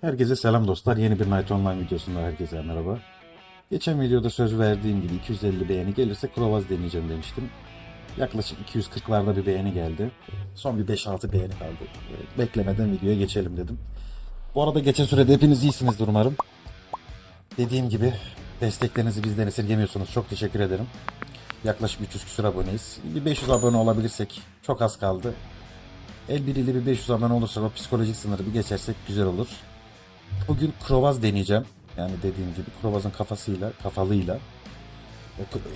Herkese selam dostlar. Yeni bir Night Online videosunda herkese merhaba. Geçen videoda söz verdiğim gibi 250 beğeni gelirse Krovaz deneyeceğim demiştim. Yaklaşık 240'larda bir beğeni geldi. Son bir 5-6 beğeni kaldı. Beklemeden videoya geçelim dedim. Bu arada geçen sürede hepiniz iyisinizdir umarım. Dediğim gibi desteklerinizi bizden esirgemiyorsunuz. Çok teşekkür ederim. Yaklaşık 300 küsur aboneyiz. Bir 500 abone olabilirsek çok az kaldı. El biriyle bir 500 abone olursak o psikolojik sınırı bir geçersek güzel olur. Bugün Krovaz deneyeceğim. Yani dediğim gibi Krovaz'ın kafasıyla, kafalıyla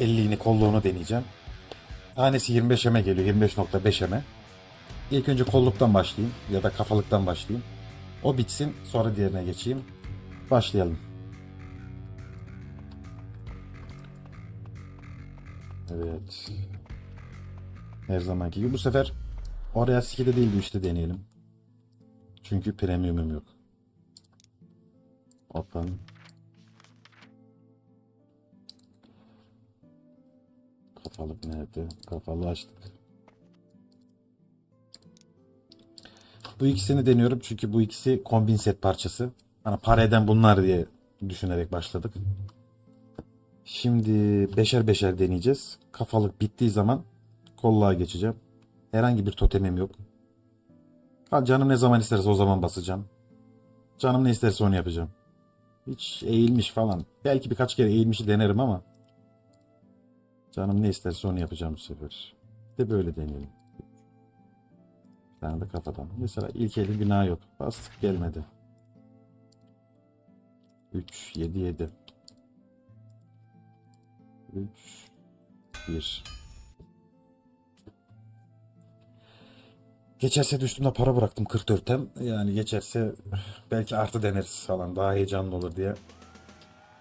50'ini kolluğunu deneyeceğim. Tanesi 25 eme geliyor, 25.5 eme. İlk önce kolluktan başlayayım ya da kafalıktan başlayayım. O bitsin sonra diğerine geçeyim. Başlayalım. Evet. Her zamanki gibi bu sefer oraya skide değil bu işte deneyelim. Çünkü premiumum yok. Open. Kafalık nerede? Kafalı açtık. Bu ikisini deniyorum çünkü bu ikisi kombin set parçası. Hani para eden bunlar diye düşünerek başladık. Şimdi beşer beşer deneyeceğiz. Kafalık bittiği zaman kolluğa geçeceğim. Herhangi bir totemim yok. Ha, canım ne zaman isterse o zaman basacağım. Canım ne isterse onu yapacağım. Hiç eğilmiş falan. Belki birkaç kere eğilmişi denerim ama canım ne isterse onu yapacağım bu sefer. De böyle deneyelim. Bir tane de kafadan. Mesela ilk eli bina yok. Bastık gelmedi. 3, 7, 7. 3, 1. Geçerse de üstümde para bıraktım 44'ten. Yani geçerse belki artı deneriz falan. Daha heyecanlı olur diye.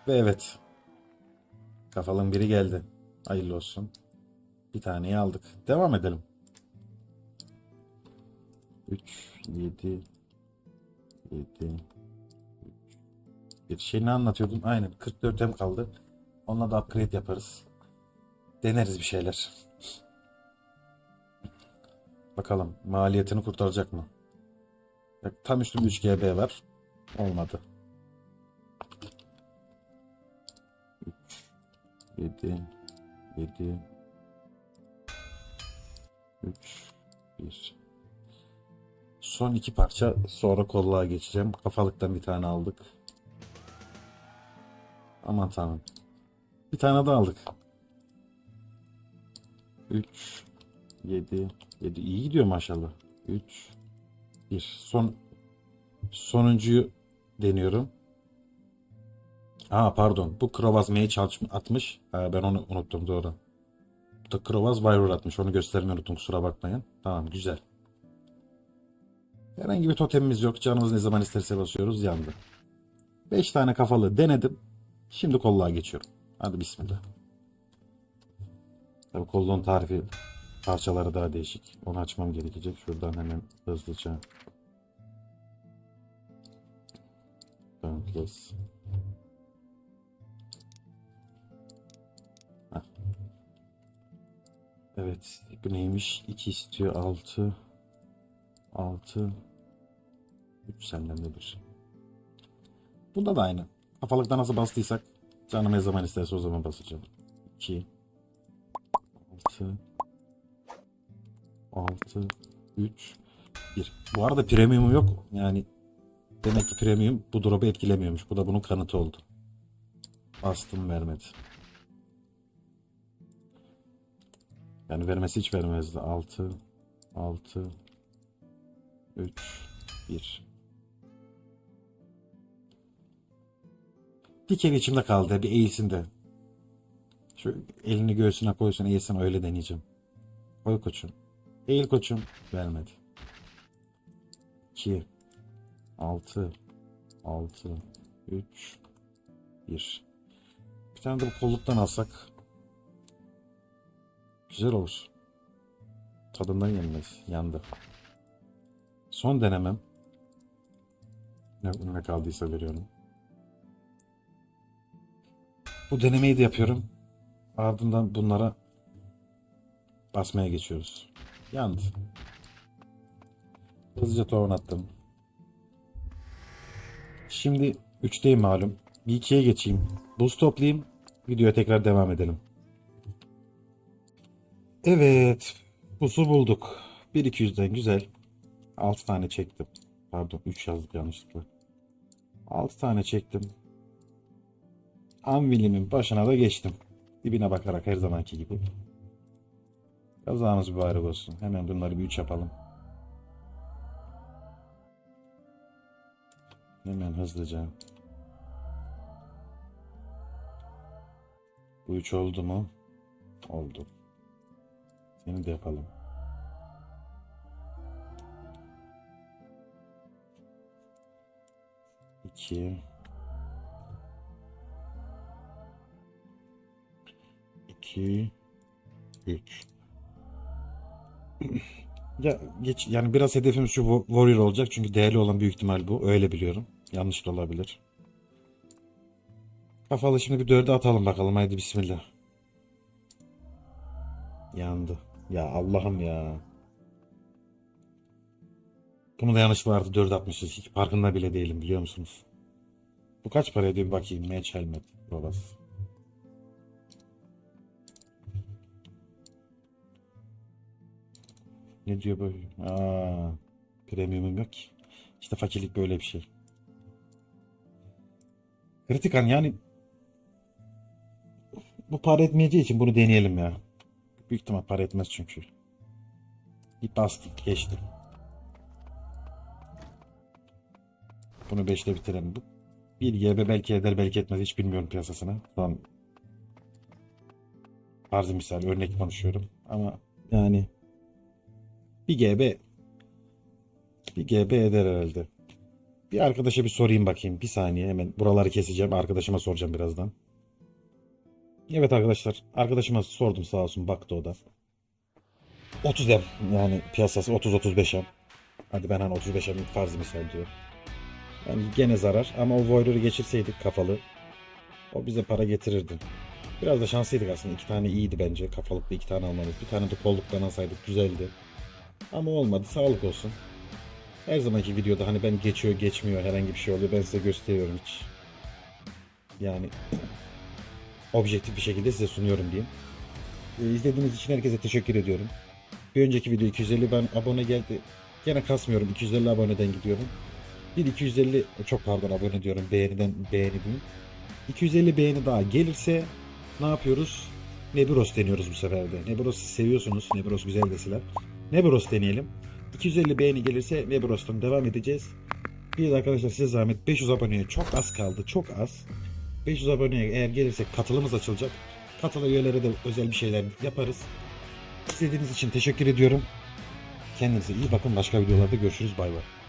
Ve evet. Kafalın biri geldi. Hayırlı olsun. Bir taneyi aldık. Devam edelim. 3, 7, 7, bir şey ne anlatıyordum? Aynen 44 hem kaldı. Onunla da upgrade yaparız. Deneriz bir şeyler. Bakalım maliyetini kurtaracak mı? Tam üstümde 3 GB var. Olmadı. 3 7 7 3 1 Son iki parça sonra kolluğa geçeceğim. Kafalıktan bir tane aldık. Aman tanrım. Bir tane daha aldık. 3 7 7 iyi gidiyor maşallah. 3 1 son sonuncuyu deniyorum. Aa pardon. Bu Krovaz çalış atmış. Ha, ben onu unuttum doğru. Bu da Krovaz Viral atmış. Onu göstermeyi unuttum kusura bakmayın. Tamam güzel. Herhangi bir totemimiz yok. Canımız ne zaman isterse basıyoruz. Yandı. 5 tane kafalı denedim. Şimdi kolluğa geçiyorum. Hadi bismillah. Tabii kolluğun tarifi parçaları daha değişik. Onu açmam gerekecek. Şuradan hemen hızlıca. Dauntless. Evet. Bu neymiş? 2 istiyor. 6 6 3 senden de bir. Bunda da aynı. Kafalıkta nasıl bastıysak canım ne zaman isterse o zaman basacağım. 2 6 6 3 1 Bu arada premium yok. Yani demek ki premium bu drop'u etkilemiyormuş. Bu da bunun kanıtı oldu. Bastım vermedi. Yani vermesi hiç vermezdi. 6 6 3 1 Bir kere içimde kaldı. Bir eğilsin de. Şu elini göğsüne koysun eğilsin öyle deneyeceğim. Koy koçum. Eğil koçum. Vermedi. 2 6 6 3 1 Bir tane de bu kolluktan alsak güzel olur. Tadından yenmez. Yandı. Son denemem. Ne, ne kaldıysa veriyorum. Bu denemeyi de yapıyorum. Ardından bunlara basmaya geçiyoruz. Yandı. Hızlıca tohum attım. Şimdi 3'teyim malum. Bir 2'ye geçeyim. Buz toplayayım. Videoya tekrar devam edelim. Evet. Buzu bulduk. 1-200'den güzel. 6 tane çektim. Pardon 3 yazdık yanlışlıkla. 6 tane çektim. Anvilimin başına da geçtim. Dibine bakarak her zamanki gibi. Kazamız mübarek olsun. Hemen bunları bir 3 yapalım. Hemen hızlıca. Bu 3 oldu mu? Oldu. Seni de yapalım. İki. İki. Üç. Ya geç yani biraz hedefimiz şu Wa- Warrior olacak çünkü değerli olan büyük ihtimal bu. Öyle biliyorum. Yanlış da olabilir. Kafalı şimdi bir dörde atalım bakalım. Haydi bismillah. Yandı. Ya Allah'ım ya. Bunu da yanlış vardı. Dörde atmışız. Hiç farkında bile değilim biliyor musunuz? Bu kaç para ediyor bakayım. Match helmet. Babası. Ne diyor böyle? Aa, premiumum yok ki. İşte fakirlik böyle bir şey. Kritikan yani bu para etmeyeceği için bunu deneyelim ya. Büyük ihtimal para etmez çünkü. Bir bastık geçti. Bunu 5'te bitirelim. Bu 1 GB belki eder belki etmez hiç bilmiyorum piyasasına. Şu an farzı misal örnek konuşuyorum. Ama yani 1 GB 1 GB eder herhalde. Bir arkadaşa bir sorayım bakayım. Bir saniye hemen buraları keseceğim. Arkadaşıma soracağım birazdan. Evet arkadaşlar. Arkadaşıma sordum sağ olsun baktı o da. 30 em yani piyasası 30-35 em. Hadi ben hani 35 em farz misal diyor. Yani gene zarar ama o Warrior'ı geçirseydik kafalı. O bize para getirirdi. Biraz da şanslıydık aslında. İki tane iyiydi bence. Kafalıkta iki tane almamız. Bir tane de kolluktan alsaydık güzeldi. Ama olmadı. Sağlık olsun. Her zamanki videoda hani ben geçiyor geçmiyor herhangi bir şey oluyor. Ben size gösteriyorum hiç. Yani objektif bir şekilde size sunuyorum diyeyim. Ee, izlediğiniz için herkese teşekkür ediyorum. Bir önceki video 250 ben abone geldi. Gene kasmıyorum. 250 aboneden gidiyorum. Bir 250 çok pardon abone diyorum. Beğeniden beğeni diyeyim. 250 beğeni daha gelirse ne yapıyoruz? Nebros deniyoruz bu sefer de. Nebros'u seviyorsunuz. Nebros güzel de Nebros deneyelim. 250 beğeni gelirse Nebros'tan devam edeceğiz. Bir de arkadaşlar size zahmet 500 aboneye çok az kaldı. Çok az. 500 aboneye eğer gelirse katılımız açılacak. Katılı üyelere de özel bir şeyler yaparız. İzlediğiniz için teşekkür ediyorum. Kendinize iyi bakın. Başka videolarda görüşürüz. Bay bay.